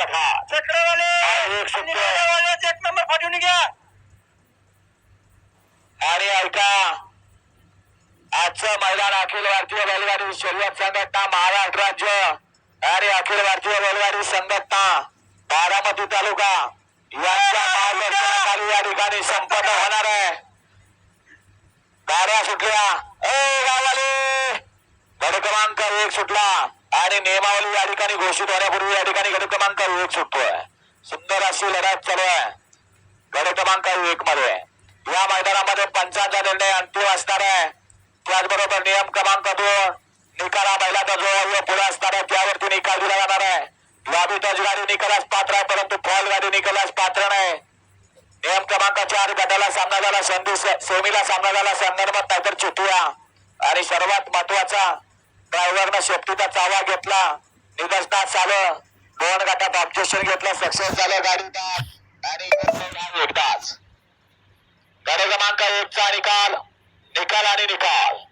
तफा चक्रवाले एक एक नंबर फाटून घ्या. आणि ऐका आजचं मैदान अखिल भारतीय बैलगाडी शर्यत संघटना महाराष्ट्र राज्य आणि अखिल भारतीय बैलगाडी संघटना बारामती तालुका यांच्या मार्गदर्शनाखाली या ठिकाणी संपन्न होणार आहे. गाड्या सुटल्या. ए गावाले. गड क्रमांक एक सुटला. आणि नियमावली या ठिकाणी घोषित होण्यापूर्वी या ठिकाणी गड क्रमांक एक सुटतोय. सुंदर अशी लढत चालू आहे. गड क्रमांक एक मध्ये. या मैदानामध्ये पंचांचा निर्णय अंतिम असणार आहे. त्याचबरोबर नियम क्रमांक दोन निकाल बैलाचा जो अवयव पुढे असणार आहे. त्यावरती निकाल दिला जाणार आहे. लॉबी टच गाडी निकालास पात्र आहे परंतु फॉल गाडी निकालास पात्र नाही. नियम क्रमांक चार गटाला सामना झाला. संधी सेमीला सामना झाला. संदर्भात नाहीतर चुटूया आणि सर्वात महत्त्वाचा ड्रायव्हरनं शेफ्टीचा चावा घेतला. निदर्शनास आलं. दोन गटात ऑब्जेक्शन घेतलं. सक्सेस झालं. गाडी आणि एकदाच. गाडी क्रमांक एकचा निकाल. निकाल आणि निकाल.